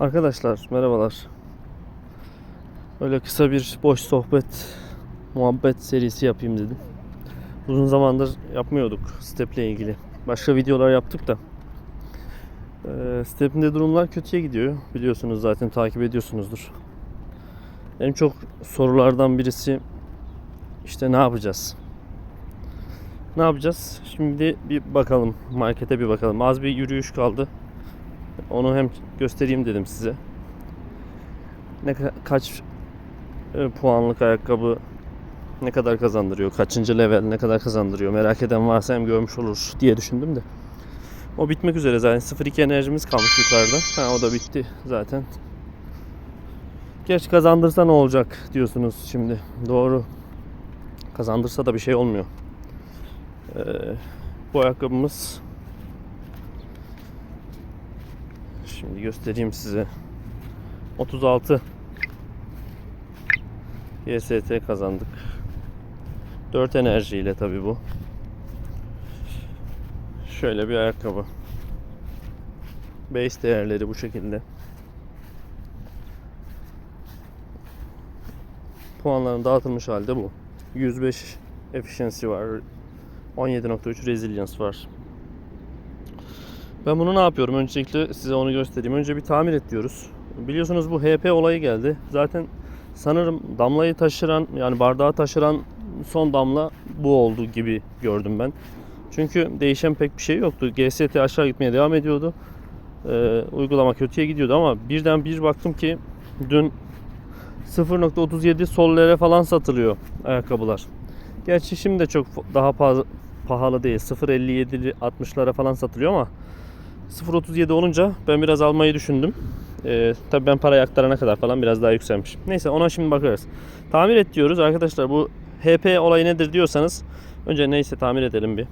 Arkadaşlar merhabalar. Öyle kısa bir boş sohbet, muhabbet serisi yapayım dedim. Uzun zamandır yapmıyorduk steple ilgili. Başka videolar yaptık da. Ee, stepinde durumlar kötüye gidiyor. Biliyorsunuz zaten takip ediyorsunuzdur. En çok sorulardan birisi işte ne yapacağız? Ne yapacağız? Şimdi bir bakalım. Markete bir bakalım. Az bir yürüyüş kaldı. Onu hem göstereyim dedim size. Ne ka- kaç e, puanlık ayakkabı ne kadar kazandırıyor, kaçıncı level ne kadar kazandırıyor merak eden varsa hem görmüş olur diye düşündüm de. O bitmek üzere zaten 0-2 enerjimiz kalmış yukarıda. Ha, o da bitti zaten. Geç kazandırsa ne olacak diyorsunuz şimdi. Doğru. Kazandırsa da bir şey olmuyor. Ee, bu ayakkabımız Şimdi göstereyim size. 36 GST kazandık. 4 enerjiyle tabi bu. Şöyle bir ayakkabı. Base değerleri bu şekilde. Puanların dağıtılmış halde bu. 105 efficiency var. 17.3 resilience var. Ben bunu ne yapıyorum? Öncelikle size onu göstereyim. Önce bir tamir et diyoruz. Biliyorsunuz bu HP olayı geldi. Zaten sanırım damlayı taşıran yani bardağı taşıran son damla bu oldu gibi gördüm ben. Çünkü değişen pek bir şey yoktu. GST aşağı gitmeye devam ediyordu. Ee, uygulama kötüye gidiyordu ama birden bir baktım ki dün 0.37 sollere falan satılıyor ayakkabılar. Gerçi şimdi de çok daha pahalı, değil. 0.57 60'lara falan satılıyor ama 0.37 olunca ben biraz almayı düşündüm. Ee, tabii ben parayı aktarana kadar falan biraz daha yükselmiş. Neyse ona şimdi bakarız. Tamir et diyoruz arkadaşlar. Bu HP olayı nedir diyorsanız önce neyse tamir edelim bir.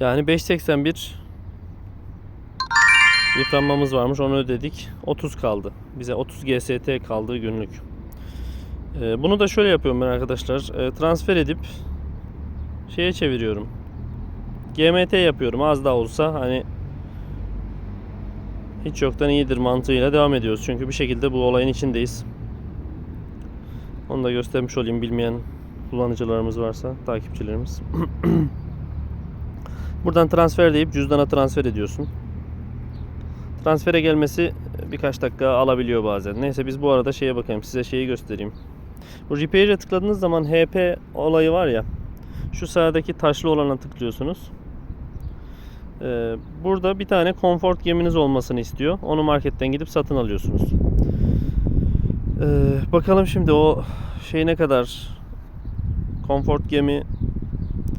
Yani 5.81 yıpranmamız varmış onu ödedik. 30 kaldı. Bize 30 GST kaldı günlük. Ee, bunu da şöyle yapıyorum ben arkadaşlar. Ee, transfer edip şeye çeviriyorum. GMT yapıyorum az da olsa hani hiç yoktan iyidir mantığıyla devam ediyoruz. Çünkü bir şekilde bu olayın içindeyiz. Onu da göstermiş olayım bilmeyen kullanıcılarımız varsa, takipçilerimiz. Buradan transfer deyip cüzdana transfer ediyorsun. Transfere gelmesi birkaç dakika alabiliyor bazen. Neyse biz bu arada şeye bakayım. Size şeyi göstereyim. Bu repair'e tıkladığınız zaman HP olayı var ya. Şu sağdaki taşlı olana tıklıyorsunuz. Ee, burada bir tane comfort geminiz olmasını istiyor. Onu marketten gidip satın alıyorsunuz. Ee, bakalım şimdi o şey ne kadar comfort gemi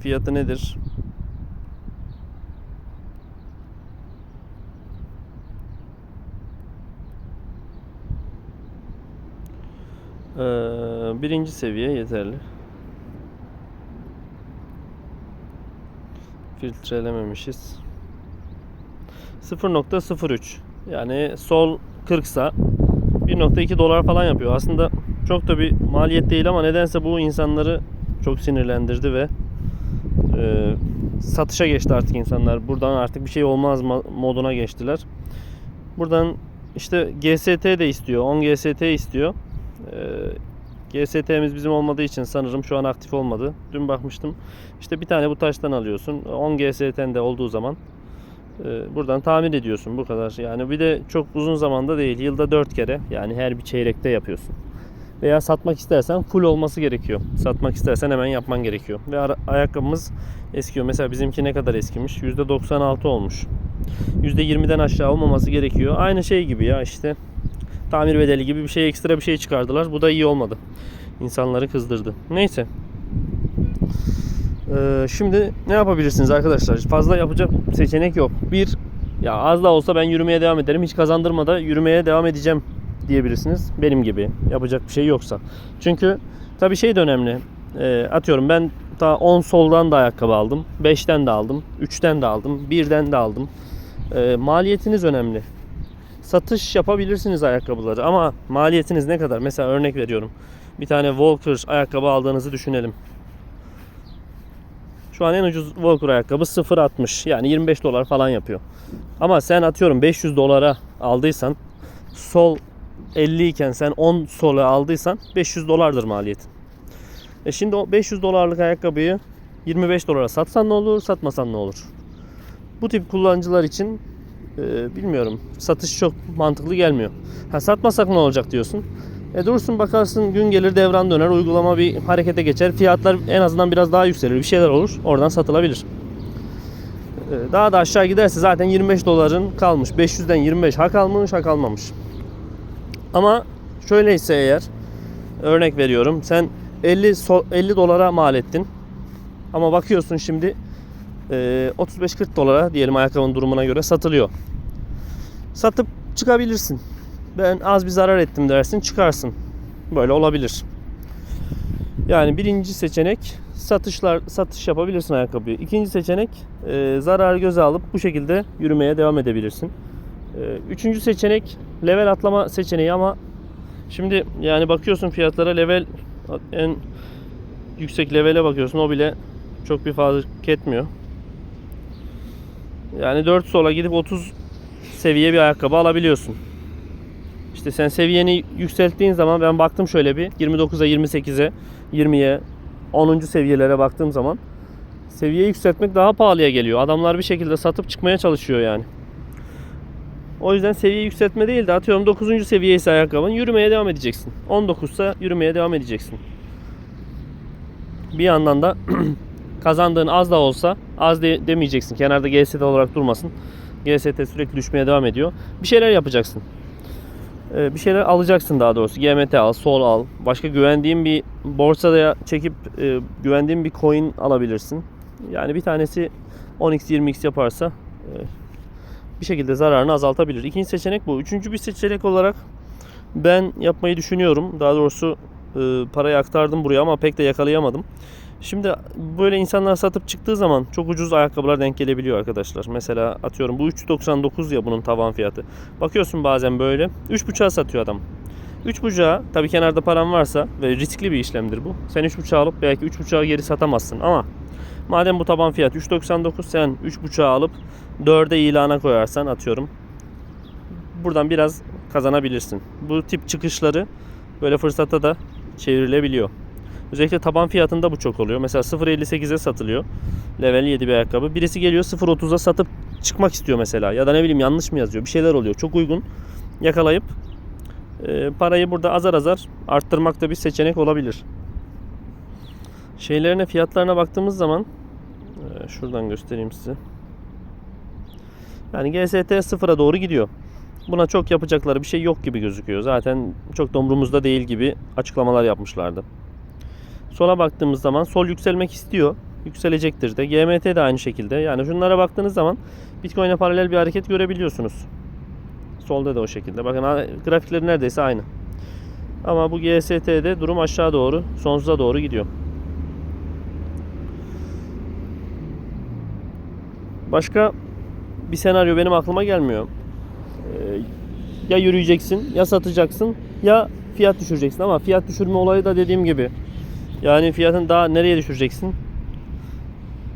fiyatı nedir? Ee, birinci seviye yeterli. Filtrelememişiz. 0.03 yani sol 40 sa 1.2 dolar falan yapıyor. Aslında çok da bir maliyet değil ama nedense bu insanları çok sinirlendirdi ve e, satışa geçti artık insanlar. Buradan artık bir şey olmaz ma- moduna geçtiler. Buradan işte GST de istiyor. 10 GST istiyor. Ee, GST'miz bizim olmadığı için sanırım şu an aktif olmadı. Dün bakmıştım. İşte bir tane bu taştan alıyorsun. 10 GST'nde olduğu zaman e, buradan tamir ediyorsun. Bu kadar. Yani bir de çok uzun zamanda değil. Yılda 4 kere. Yani her bir çeyrekte yapıyorsun. Veya satmak istersen full olması gerekiyor. Satmak istersen hemen yapman gerekiyor. Ve ayakkabımız eskiyor. Mesela bizimki ne kadar eskimiş? %96 olmuş. %20'den aşağı olmaması gerekiyor. Aynı şey gibi ya işte tamir bedeli gibi bir şey ekstra bir şey çıkardılar. Bu da iyi olmadı. İnsanları kızdırdı. Neyse. Ee, şimdi ne yapabilirsiniz arkadaşlar? Fazla yapacak seçenek yok. Bir, ya az da olsa ben yürümeye devam ederim. Hiç kazandırmada yürümeye devam edeceğim diyebilirsiniz. Benim gibi yapacak bir şey yoksa. Çünkü tabii şey de önemli. Ee, atıyorum ben ta 10 soldan da ayakkabı aldım. 5'ten de aldım. 3'ten de aldım. 1'den de aldım. Ee, maliyetiniz önemli satış yapabilirsiniz ayakkabıları ama maliyetiniz ne kadar? Mesela örnek veriyorum. Bir tane Walker ayakkabı aldığınızı düşünelim. Şu an en ucuz Walker ayakkabı 0.60 yani 25 dolar falan yapıyor. Ama sen atıyorum 500 dolara aldıysan sol 50 iken sen 10 sola aldıysan 500 dolardır maliyetin. E şimdi o 500 dolarlık ayakkabıyı 25 dolara satsan ne olur, satmasan ne olur? Bu tip kullanıcılar için e, bilmiyorum satış çok mantıklı gelmiyor. Ha satmasak ne olacak diyorsun. E dursun bakarsın gün gelir devran döner uygulama bir harekete geçer. Fiyatlar en azından biraz daha yükselir bir şeyler olur. Oradan satılabilir. E, Daha da aşağı giderse zaten 25 doların kalmış. 500'den 25 ha kalmış ha kalmamış. Ama şöyleyse eğer örnek veriyorum sen 50 so- 50 dolara mal ettin. Ama bakıyorsun şimdi 35-40 dolara diyelim ayakkabının durumuna göre satılıyor. Satıp çıkabilirsin. Ben az bir zarar ettim dersin çıkarsın. Böyle olabilir. Yani birinci seçenek satışlar satış yapabilirsin ayakkabıyı. İkinci seçenek e, zararı göze alıp bu şekilde yürümeye devam edebilirsin. E, üçüncü seçenek level atlama seçeneği ama şimdi yani bakıyorsun fiyatlara level en yüksek levele bakıyorsun o bile çok bir fark etmiyor. Yani 4 sola gidip 30 seviye bir ayakkabı alabiliyorsun. İşte sen seviyeni yükselttiğin zaman ben baktım şöyle bir 29'a 28'e 20'ye 10. seviyelere baktığım zaman seviye yükseltmek daha pahalıya geliyor. Adamlar bir şekilde satıp çıkmaya çalışıyor yani. O yüzden seviye yükseltme değil de atıyorum 9. seviye ise ayakkabın yürümeye devam edeceksin. 19 ise yürümeye devam edeceksin. Bir yandan da kazandığın az da olsa az de, demeyeceksin. Kenarda GST olarak durmasın. GST sürekli düşmeye devam ediyor. Bir şeyler yapacaksın. Ee, bir şeyler alacaksın daha doğrusu. GMT al, Sol al. Başka güvendiğin bir borsada çekip e, güvendiğin bir coin alabilirsin. Yani bir tanesi 10x 20x yaparsa e, bir şekilde zararını azaltabilir. İkinci seçenek bu. Üçüncü bir seçenek olarak ben yapmayı düşünüyorum. Daha doğrusu e, parayı aktardım buraya ama pek de yakalayamadım. Şimdi böyle insanlar satıp çıktığı zaman çok ucuz ayakkabılar denk gelebiliyor arkadaşlar. Mesela atıyorum bu 3.99 ya bunun tavan fiyatı. Bakıyorsun bazen böyle 3.5'a satıyor adam. 3.5'a tabii kenarda paran varsa ve riskli bir işlemdir bu. Sen 3.5'a alıp belki 3.5'a geri satamazsın ama madem bu taban fiyat 3.99 sen 3.5'a alıp 4'e ilana koyarsan atıyorum buradan biraz kazanabilirsin. Bu tip çıkışları böyle fırsata da çevrilebiliyor. Özellikle taban fiyatında bu çok oluyor. Mesela 0.58'e satılıyor. Level 7 bir ayakkabı. Birisi geliyor 0.30'a satıp çıkmak istiyor mesela. Ya da ne bileyim yanlış mı yazıyor? Bir şeyler oluyor. Çok uygun. Yakalayıp e, parayı burada azar azar arttırmak da bir seçenek olabilir. Şeylerine fiyatlarına baktığımız zaman e, şuradan göstereyim size. Yani GST sıfıra doğru gidiyor. Buna çok yapacakları bir şey yok gibi gözüküyor. Zaten çok da umurumuzda değil gibi açıklamalar yapmışlardı. Sola baktığımız zaman sol yükselmek istiyor. Yükselecektir de. GMT de aynı şekilde. Yani şunlara baktığınız zaman Bitcoin'e paralel bir hareket görebiliyorsunuz. Solda da o şekilde. Bakın grafikleri neredeyse aynı. Ama bu GST'de durum aşağı doğru, sonsuza doğru gidiyor. Başka bir senaryo benim aklıma gelmiyor. Ee, ya yürüyeceksin, ya satacaksın, ya fiyat düşüreceksin. Ama fiyat düşürme olayı da dediğim gibi yani fiyatın daha nereye düşüreceksin?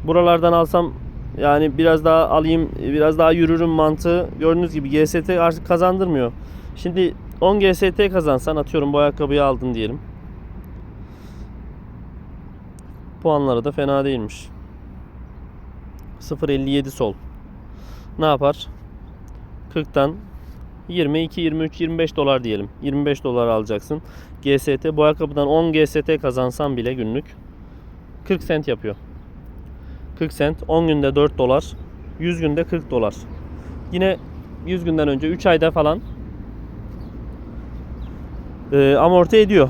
Buralardan alsam yani biraz daha alayım, biraz daha yürürüm mantığı gördüğünüz gibi GST artık kazandırmıyor. Şimdi 10 GST kazansan atıyorum bu ayakkabıyı aldın diyelim. Puanları da fena değilmiş. 0.57 sol. Ne yapar? 40'tan 22, 23, 25 dolar diyelim. 25 dolar alacaksın. GST bu ayakkabıdan 10 GST kazansan bile günlük 40 sent yapıyor. 40 sent 10 günde 4 dolar 100 günde 40 dolar. Yine 100 günden önce 3 ayda falan e, amorti ediyor.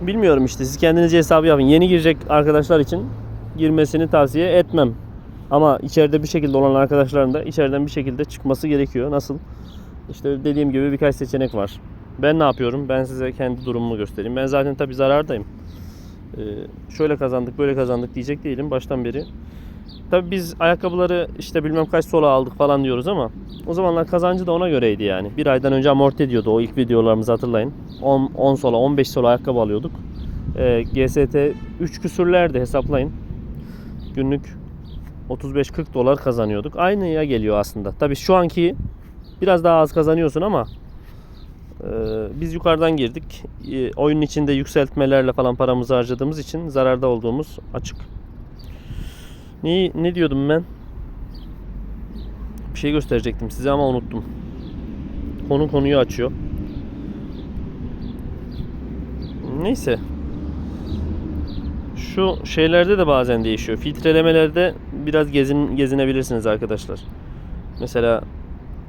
Bilmiyorum işte siz kendiniz hesabı yapın. Yeni girecek arkadaşlar için girmesini tavsiye etmem. Ama içeride bir şekilde olan arkadaşların da içeriden bir şekilde çıkması gerekiyor. Nasıl? İşte dediğim gibi birkaç seçenek var. Ben ne yapıyorum? Ben size kendi durumumu göstereyim. Ben zaten tabi zarardayım. Ee, şöyle kazandık, böyle kazandık diyecek değilim baştan beri. Tabi biz ayakkabıları işte bilmem kaç sola aldık falan diyoruz ama o zamanlar kazancı da ona göreydi yani. Bir aydan önce amorti ediyordu o ilk videolarımızı hatırlayın. 10, 10 sola, 15 sola ayakkabı alıyorduk. Ee, GST 3 küsürlerdi hesaplayın. günlük 35-40 dolar kazanıyorduk. Aynıya geliyor aslında. Tabii şu anki biraz daha az kazanıyorsun ama e, biz yukarıdan girdik. E, oyunun içinde yükseltmelerle falan paramızı harcadığımız için zararda olduğumuz açık. Ne, ne diyordum ben? Bir şey gösterecektim size ama unuttum. Konu konuyu açıyor. Neyse. Şu şeylerde de bazen değişiyor. Filtrelemelerde biraz gezin gezinebilirsiniz arkadaşlar. Mesela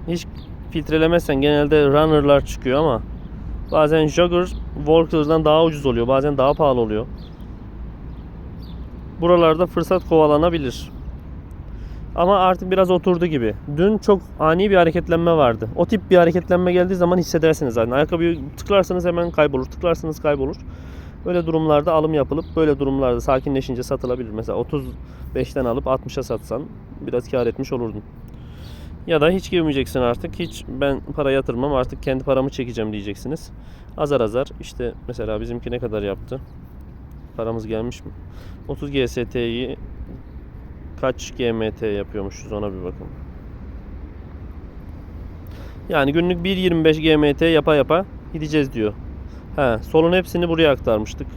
hiç filtrelemezsen genelde runner'lar çıkıyor ama bazen jogger walker'dan daha ucuz oluyor. Bazen daha pahalı oluyor. Buralarda fırsat kovalanabilir. Ama artık biraz oturdu gibi. Dün çok ani bir hareketlenme vardı. O tip bir hareketlenme geldiği zaman hissedersiniz zaten. Ayakkabıyı tıklarsanız hemen kaybolur. Tıklarsanız kaybolur. Böyle durumlarda alım yapılıp böyle durumlarda sakinleşince satılabilir. Mesela 35'ten alıp 60'a satsan biraz kar etmiş olurdun. Ya da hiç girmeyeceksin artık. Hiç ben para yatırmam artık kendi paramı çekeceğim diyeceksiniz. Azar azar işte mesela bizimki ne kadar yaptı? Paramız gelmiş mi? 30 GST'yi kaç GMT yapıyormuşuz ona bir bakın. Yani günlük 1.25 GMT yapa yapa gideceğiz diyor. He, solun hepsini buraya aktarmıştık.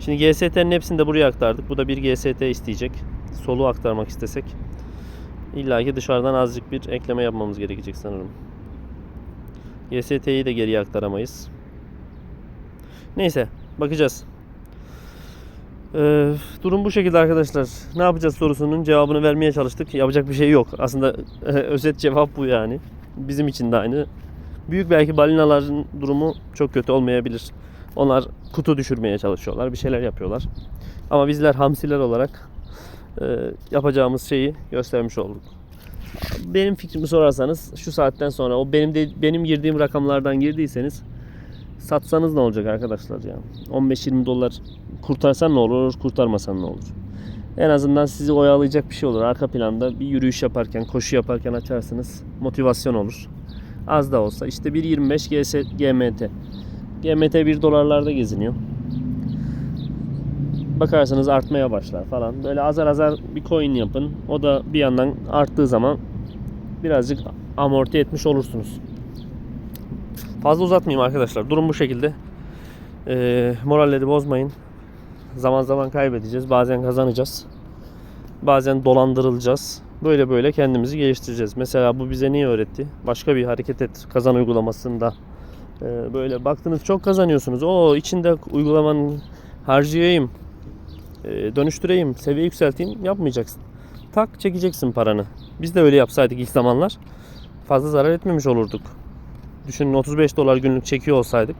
Şimdi GST'nin hepsini de buraya aktardık. Bu da bir GST isteyecek. Solu aktarmak istesek. İlla ki dışarıdan azıcık bir ekleme yapmamız gerekecek sanırım. GST'yi de geriye aktaramayız. Neyse bakacağız. Ee, durum bu şekilde arkadaşlar. Ne yapacağız sorusunun cevabını vermeye çalıştık. Yapacak bir şey yok. Aslında özet cevap bu yani. Bizim için de aynı. Büyük belki balinaların durumu çok kötü olmayabilir. Onlar kutu düşürmeye çalışıyorlar. Bir şeyler yapıyorlar. Ama bizler hamsiler olarak yapacağımız şeyi göstermiş olduk. Benim fikrimi sorarsanız şu saatten sonra o benim de benim girdiğim rakamlardan girdiyseniz satsanız ne olacak arkadaşlar ya? 15-20 dolar kurtarsan ne olur, kurtarmasan ne olur? En azından sizi oyalayacak bir şey olur. Arka planda bir yürüyüş yaparken, koşu yaparken açarsınız. Motivasyon olur. Az da olsa. İşte 1.25 GS, GMT. GMT 1 dolarlarda geziniyor. Bakarsanız artmaya başlar falan. Böyle azar azar bir coin yapın. O da bir yandan arttığı zaman birazcık amorti etmiş olursunuz. Fazla uzatmayayım arkadaşlar. Durum bu şekilde. Ee, moralleri bozmayın. Zaman zaman kaybedeceğiz. Bazen kazanacağız. Bazen dolandırılacağız. Böyle böyle kendimizi geliştireceğiz. Mesela bu bize neyi öğretti? Başka bir hareket et kazan uygulamasında. Ee, böyle baktınız çok kazanıyorsunuz. O içinde uygulamanın harcayayım, e, dönüştüreyim, seviye yükselteyim yapmayacaksın. Tak çekeceksin paranı. Biz de öyle yapsaydık ilk zamanlar fazla zarar etmemiş olurduk. Düşünün 35 dolar günlük çekiyor olsaydık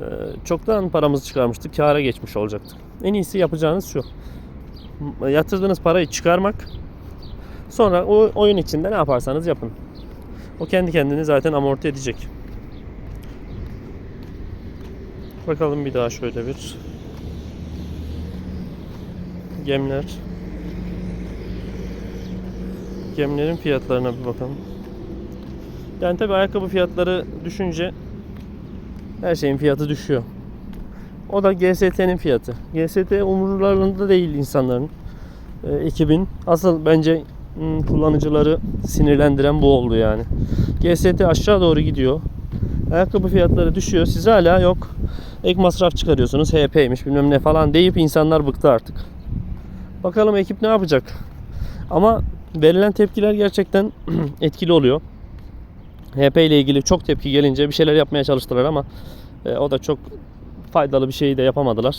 e, çoktan paramızı çıkarmıştık. Kâra geçmiş olacaktık. En iyisi yapacağınız şu. Yatırdığınız parayı çıkarmak. Sonra o oyun içinde ne yaparsanız yapın. O kendi kendini zaten amorti edecek. Bakalım bir daha şöyle bir. Gemler. Gemlerin fiyatlarına bir bakalım. Yani tabi ayakkabı fiyatları düşünce her şeyin fiyatı düşüyor. O da GST'nin fiyatı. GST umurlarında değil insanların. E, ekibin. Asıl bence hmm, kullanıcıları sinirlendiren bu oldu yani. GST aşağı doğru gidiyor. Ayakkabı fiyatları düşüyor. Siz hala yok. Ek masraf çıkarıyorsunuz. HP'ymiş bilmem ne falan deyip insanlar bıktı artık. Bakalım ekip ne yapacak. Ama verilen tepkiler gerçekten etkili oluyor. HP ile ilgili çok tepki gelince bir şeyler yapmaya çalıştılar ama e, o da çok faydalı bir şey de yapamadılar.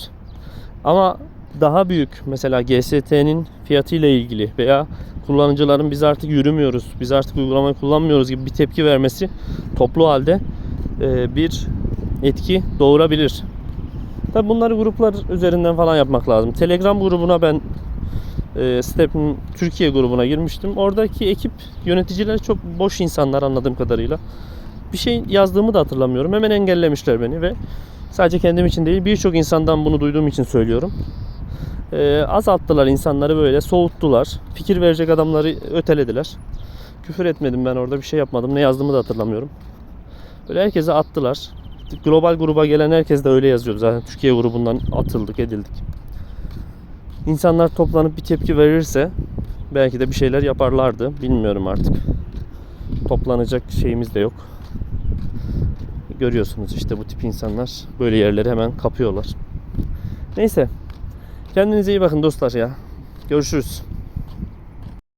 Ama daha büyük mesela GST'nin fiyatı ile ilgili veya kullanıcıların biz artık yürümüyoruz, biz artık uygulamayı kullanmıyoruz gibi bir tepki vermesi toplu halde e, bir etki doğurabilir. Tabi bunları gruplar üzerinden falan yapmak lazım. Telegram grubuna ben e, Step'in Türkiye grubuna girmiştim. Oradaki ekip yöneticiler çok boş insanlar anladığım kadarıyla. Bir şey yazdığımı da hatırlamıyorum. Hemen engellemişler beni ve sadece kendim için değil birçok insandan bunu duyduğum için söylüyorum. E, azalttılar insanları böyle soğuttular. Fikir verecek adamları ötelediler. Küfür etmedim ben orada bir şey yapmadım. Ne yazdığımı da hatırlamıyorum. Böyle herkese attılar. Global gruba gelen herkes de öyle yazıyordu zaten. Türkiye grubundan atıldık edildik. İnsanlar toplanıp bir tepki verirse belki de bir şeyler yaparlardı. Bilmiyorum artık. Toplanacak şeyimiz de yok. Görüyorsunuz işte bu tip insanlar böyle yerleri hemen kapıyorlar. Neyse. Kendinize iyi bakın dostlar ya. Görüşürüz.